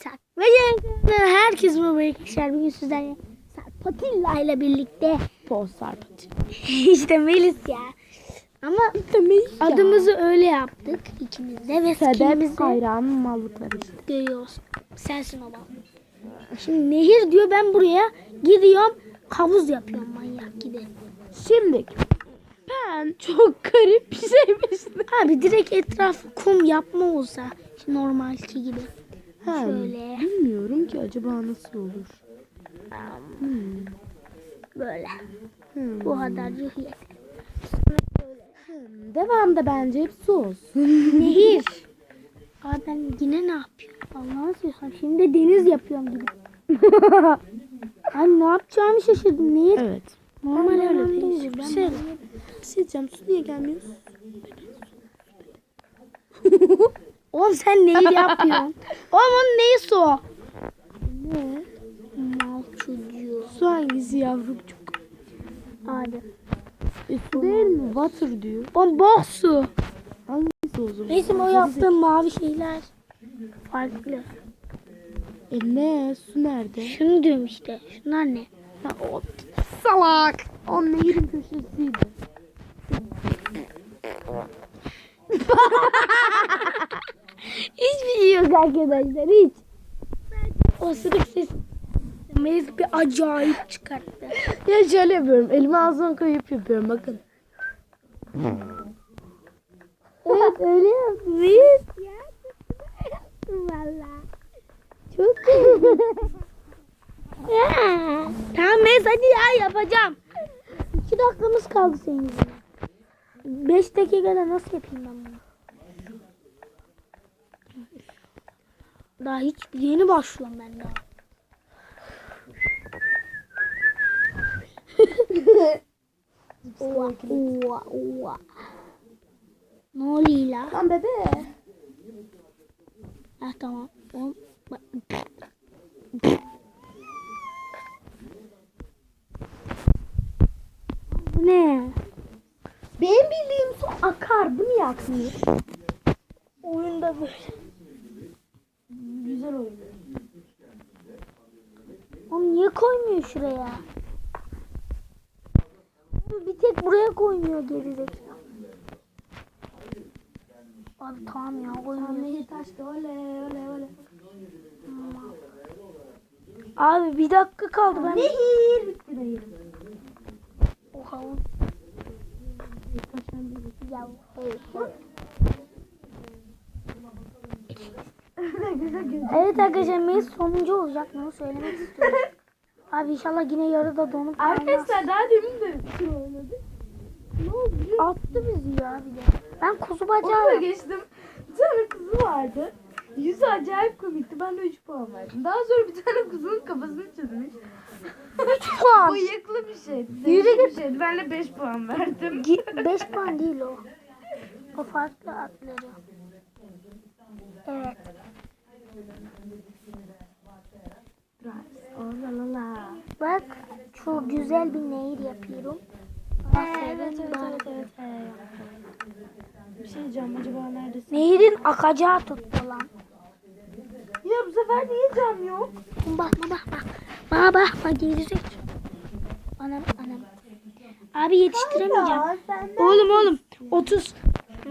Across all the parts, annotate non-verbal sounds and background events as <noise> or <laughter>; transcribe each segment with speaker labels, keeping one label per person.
Speaker 1: tak. Ve herkes merhaba arkadaşlar. Bugün sizlerle Sarpatilla ile birlikte
Speaker 2: Poz sarpatı. <laughs>
Speaker 1: işte Melis ya. Ama adımızı öyle yaptık ikimiz de ve
Speaker 2: Sebep
Speaker 1: skinimizi
Speaker 2: hayranın mallıkları işte.
Speaker 1: görüyoruz. Sensin o. Şimdi nehir diyor ben buraya gidiyorum havuz yapıyorum manyak gibi.
Speaker 2: Şimdi ben çok garip bir şey şeymiş.
Speaker 1: Abi direkt etrafı kum yapma olsa işte normalki gibi.
Speaker 2: Ha,
Speaker 1: Şöyle.
Speaker 2: Bilmiyorum ki acaba nasıl olur. Hmm.
Speaker 1: Böyle.
Speaker 2: Hmm.
Speaker 1: Bu kadar yeter.
Speaker 2: Hmm. Devamda bence hep su olsun. <laughs>
Speaker 1: Nehir. <laughs> Abi ben yine ne yapıyorum? Allah'ını seversen şimdi de deniz yapıyorum gibi. <laughs> Abi ne yapacağımı şaşırdım. Nehir.
Speaker 2: evet.
Speaker 1: Normal
Speaker 2: öyle
Speaker 1: değil.
Speaker 2: bir
Speaker 1: Ben
Speaker 2: şey. Bir şey diyeceğim su niye gelmiyor?
Speaker 1: Oğlum sen neyi <laughs> yapıyorsun? Oğlum onun neyi su?
Speaker 2: Ne?
Speaker 1: Mal çocuğu.
Speaker 2: Su hangisi yavrucuk?
Speaker 1: Hadi.
Speaker 2: E, su değil mi? Water diyor.
Speaker 1: Oğlum boh su.
Speaker 2: Hangisi o zaman?
Speaker 1: Neyse o yaptığım mavi şeyler farklı.
Speaker 2: E ne? Su nerede?
Speaker 1: Şunu diyorum işte. Şunlar ne?
Speaker 2: Ha, o salak. O nehirin köşesiydi. <laughs>
Speaker 1: Hiçbir şey yok arkadaşlar hiç. O sırık ses Melis bir acayip çıkarttı. <laughs>
Speaker 2: Ya şöyle yapıyorum. Elimi ağzıma koyup yapıyorum. Bakın.
Speaker 1: Evet öyle yapmış. Ya valla. Çok iyi. <laughs> Tamam Melis hadi ya yapacağım. İki dakikamız kaldı senin. Beş dakikada nasıl yapayım ben bunu? Daha hiç yeni başlıyorum ben daha. Oha, oha, oha. Ne oluyor la?
Speaker 2: Lan bebe.
Speaker 1: Ha tamam. Oğlum, bak- Bu ne?
Speaker 2: Benim bildiğim su akar. Bu niye akmıyor?
Speaker 1: Oyunda böyle.
Speaker 2: Güzel oyun.
Speaker 1: Oğlum niye koymuyor şuraya? Bir tek buraya koymuyor gerizekalı. Abi tamam ya
Speaker 2: oley.
Speaker 1: Abi bir dakika kaldı ben.
Speaker 2: Nehir bitti nehir.
Speaker 1: Oha. Ya. Evet arkadaşlar Melis sonuncu olacak bunu söylemek istiyorum. Abi inşallah yine yarıda donup kalmaz.
Speaker 2: Arkadaşlar daha demin de su oynadık. Ne oldu?
Speaker 1: Attı bizi ya bir de. Ben kuzu
Speaker 2: Onu da
Speaker 1: bacağı
Speaker 2: geçtim. Bir tane kuzu vardı. Yüzü acayip komikti. Ben de 3 puan verdim. Daha sonra bir tane kuzunun kafasını çizmiş.
Speaker 1: 3 puan. <laughs>
Speaker 2: Bıyıklı bir şeydi.
Speaker 1: Yürü
Speaker 2: bir şeydi. Ben de 5 puan verdim.
Speaker 1: 5 puan değil o. O farklı adları. Evet.
Speaker 2: Oh la la la.
Speaker 1: Bak çok güzel bir nehir yapıyorum.
Speaker 2: Evet evet evet evet. evet. Bir şey diyeceğim acaba neredesin?
Speaker 1: Nehirin akacağı tuttu lan.
Speaker 2: Ya bu sefer niye cam yok?
Speaker 1: Bakma bakma. Bana bakma gerizek. Anam anam. Abi yetiştiremeyeceğim.
Speaker 2: Sen
Speaker 1: Oğlum oğlum 30.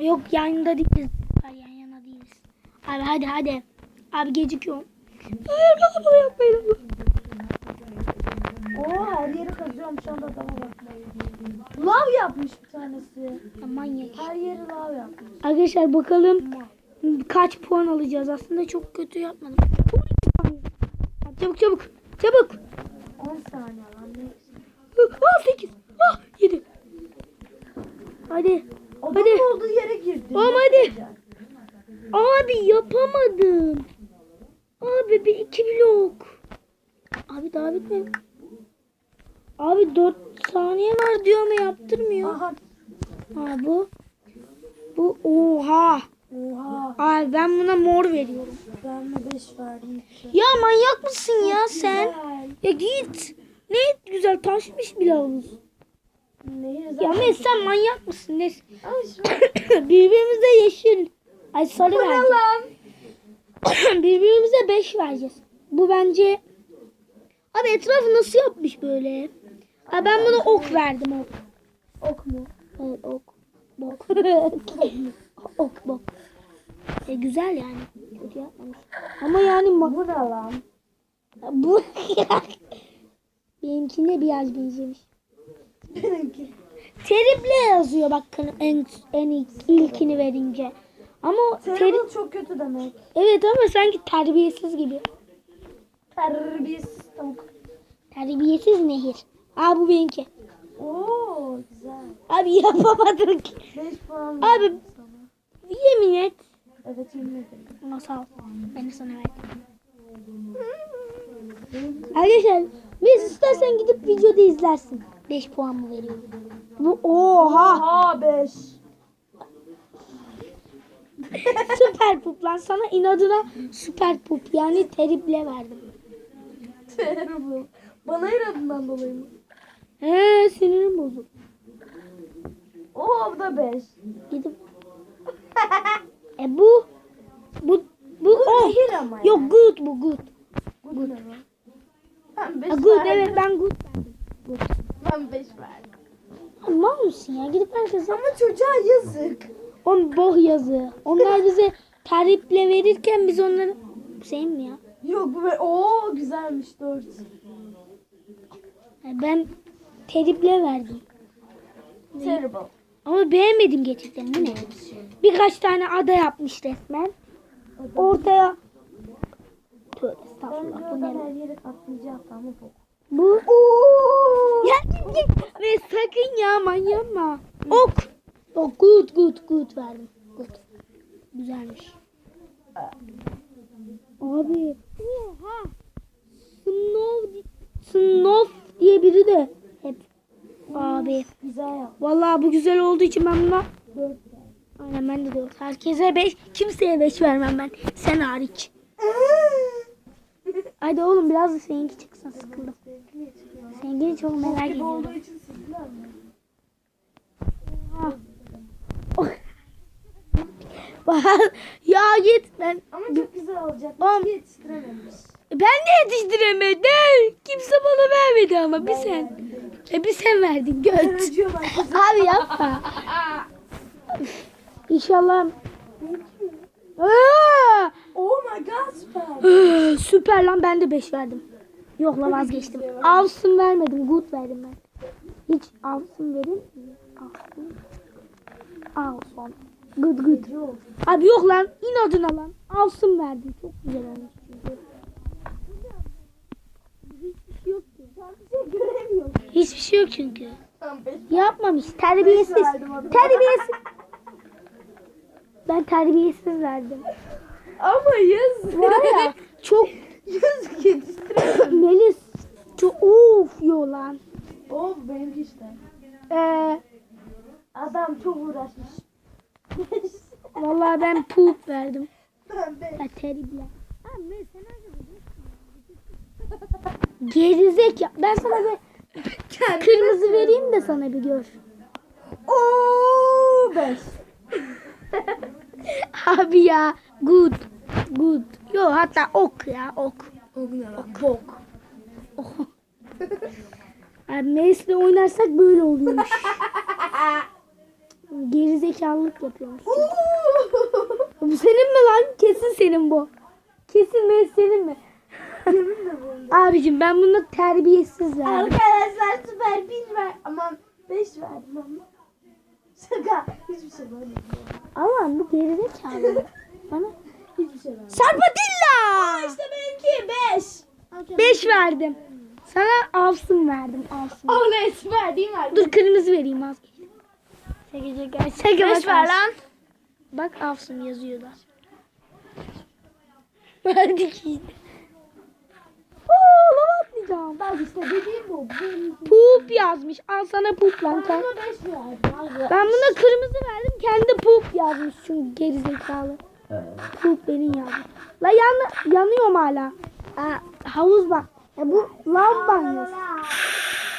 Speaker 1: Yok yanında değiliz. Hayır yan yana değiliz. Abi hadi hadi. Abi gecikiyorum. Hayır baba yapmayın.
Speaker 2: Oo her yeri kazıyorum şu anda adama bakmayın. Lav yapmış bir tanesi.
Speaker 1: Ya manyak.
Speaker 2: Her yeri lav yapmış.
Speaker 1: Arkadaşlar bakalım kaç puan alacağız. Aslında çok kötü yapmadım. Çabuk çabuk. Çabuk.
Speaker 2: 10 saniye lan ne?
Speaker 1: Ah 8. Ah 7. Hadi.
Speaker 2: Adam
Speaker 1: Hadi.
Speaker 2: olduğu yere girdi.
Speaker 1: Oğlum hadi. Abi yapamadım. Abi bir iki blok. Abi daha bitmedi. Abi 4 saniye var diyor ama yaptırmıyor.
Speaker 2: Aha.
Speaker 1: Ha bu. Bu oha.
Speaker 2: Oha.
Speaker 1: Abi ben buna mor veriyorum.
Speaker 2: Ben de 5 verdim.
Speaker 1: Ya manyak mısın ya sen?
Speaker 2: Güzel.
Speaker 1: Ya git. Ne güzel taşmış bile havuz. Ya. Mes sen manyak mısın? Ne?
Speaker 2: Ay şu. <coughs>
Speaker 1: Birbirimize yeşil. Ay sarı
Speaker 2: lan? <coughs>
Speaker 1: birbirimize 5 vereceğiz. Bu bence... Abi etrafı nasıl yapmış böyle? Abi ben buna ok verdim ok.
Speaker 2: Ok mu?
Speaker 1: Evet ok. Bok. <laughs> ok bok. E, güzel yani. Kötü yapmamış. Ama yani ma-
Speaker 2: Bu ne lan?
Speaker 1: bu <laughs> benimkine biraz benzemiş.
Speaker 2: Benimki.
Speaker 1: Terrible yazıyor bakın en, en ilk, ilkini verince. Ama
Speaker 2: Terrible çok kötü demek.
Speaker 1: evet ama sanki terbiyesiz gibi.
Speaker 2: Terbiyesiz tavuk.
Speaker 1: Terbiyesiz nehir. Aa bu benimki.
Speaker 2: Oo güzel.
Speaker 1: Abi yapamadık.
Speaker 2: 5 puan
Speaker 1: Abi-
Speaker 2: verdim sana.
Speaker 1: Yemin et.
Speaker 2: Evet yemin ederim.
Speaker 1: Ama sağ ol. Ben de sana verdim. Arkadaşlar biz istersen gidip videoda izlersin. 5 puan mı veriyorum? Bu oha.
Speaker 2: Aha 5. <laughs>
Speaker 1: süper pup lan sana inadına süper pup yani terrible verdim.
Speaker 2: Terrible. Bana iradından dolayı mı?
Speaker 1: He sinirim bozuk.
Speaker 2: Oo bu da 5.
Speaker 1: Gidip <laughs> e bu bu bu o.
Speaker 2: Ya.
Speaker 1: Yok good bu good.
Speaker 2: Lan? Ben 5
Speaker 1: Ha, good evet ben good verdim. Good.
Speaker 2: Ben 5 verdim.
Speaker 1: Mal mısın ya gidip herkese
Speaker 2: Ama çocuğa yazık.
Speaker 1: on boh yazı. Onlar <laughs> bize tariple verirken biz onları Hüseyin mi ya?
Speaker 2: Yok bu be- Oo güzelmiş 4.
Speaker 1: Ya Ben terrible verdim.
Speaker 2: Terrible.
Speaker 1: Ama beğenmedim gerçekten bu ne? Birkaç tane ada yapmış resmen. Ortaya Tövbe estağfurullah bu ne?
Speaker 2: bu. Oo.
Speaker 1: Ya git git. Ve sakın ya manyama. Ok. Ok good good good verdim. Good. Güzelmiş. Abi. Oha. Snow, Snow diye biri de. Abi.
Speaker 2: Güzel yap.
Speaker 1: Vallahi bu güzel olduğu için ben buna
Speaker 2: 4
Speaker 1: Aynen ben de diyorum. Herkese 5, kimseye 5 vermem ben. Sen hariç. <laughs> Hadi oğlum biraz da seninki çıksın sıkıldım. Seninkini çok merak ediyorum. <laughs> ya git ben.
Speaker 2: Ama çok güzel olacak.
Speaker 1: Oğlum.
Speaker 2: Hiç yetiştirememiş.
Speaker 1: Ben de yetiştiremedim. Kimse bana vermedi ama bir sen. E bir sen verdin göt. Abi yapma. <laughs> İnşallah. Aa!
Speaker 2: Oh my god süper.
Speaker 1: Süper lan ben de 5 verdim. Yok la vazgeçtim. Alsın vermedim. Good verdim ben. Hiç alsın verin. Alsın. Alsın. Good good. Abi yok lan inadına lan. Alsın verdim. Çok güzel olmuş çünkü. Hiçbir şey yok ki.
Speaker 2: Sadece göremiyorum.
Speaker 1: Hiçbir şey yok çünkü.
Speaker 2: Tam 5
Speaker 1: Yapmamış. Terbiyesiz. Terbiyesiz. Ben terbiyesiz verdim.
Speaker 2: Ama yazık.
Speaker 1: Var ya çok <laughs>
Speaker 2: yazık yetiştiremedim.
Speaker 1: Melis çok of yo lan.
Speaker 2: Oh benimki işte.
Speaker 1: Ee,
Speaker 2: Adam çok uğraşmış.
Speaker 1: vallahi ben poop verdim.
Speaker 2: ben beş.
Speaker 1: Ya terrible. Gerizek Ben sana bir kırmızı vereyim de sana bir gör.
Speaker 2: Oo 5. <laughs>
Speaker 1: Abi ya good. Good. Yo hatta ok ya ok.
Speaker 2: O ne lan? Bok.
Speaker 1: Abi <laughs> Melis'le oynarsak böyle oluyormuş. <laughs> Gerizekalılık yapıyormuş. Bu senin mi lan? Kesin senin bu. Kesin Melis senin mi? Abicim ben bunu terbiyesiz verdim.
Speaker 2: Arkadaşlar süper bir ver. Aman 5 verdim ama. Şaka. Hiçbir şey vermedim.
Speaker 1: Ama bu gerizekalı. <laughs> Bana
Speaker 2: Hiçbir şey vermedim.
Speaker 1: Sarpadilla.
Speaker 2: İşte benimki 5.
Speaker 1: 5 verdim. Sana alsın verdim. Alsın.
Speaker 2: Oh ne süper değil mi?
Speaker 1: Dur kırmızı vereyim az. Şaka şaka. Şaka
Speaker 2: Beş ver lan.
Speaker 1: Bak alsın yazıyor da. <laughs> Verdik işte. Atmayacağım.
Speaker 2: Bak işte dediğim bu.
Speaker 1: Poop yazmış. Al sana poop lan.
Speaker 2: Bana
Speaker 1: Kend-
Speaker 2: 5 verdim.
Speaker 1: Ben buna kırmızı verdim. Kendi poop yazmış çünkü gerizekalı. Poop benim yazmış. La yan yanıyorum hala. Aa, havuz bak. Ya bu lav banyosu.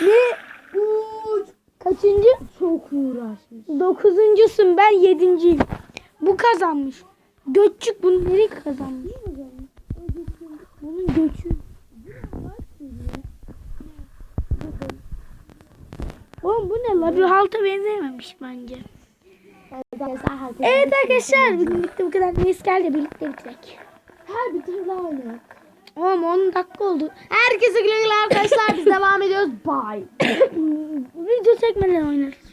Speaker 1: Ne?
Speaker 2: Uç.
Speaker 1: Kaçıncı?
Speaker 2: Çok uğraşmış.
Speaker 1: Dokuzuncusun ben yedinciyim. Bu kazanmış. Göççük bunu nereye kazanmış? göçü. Oğlum bu ne la? Bir halta benzememiş bence. Evet arkadaşlar bugün bitti bu kadar. Neyse gel birlikte bitirek.
Speaker 2: Her bir daha oynayalım.
Speaker 1: Oğlum 10 dakika oldu.
Speaker 2: Herkese güle güle arkadaşlar. Biz <coughs> devam ediyoruz. Bye. <coughs> <coughs>
Speaker 1: Video çekmeden oynarız.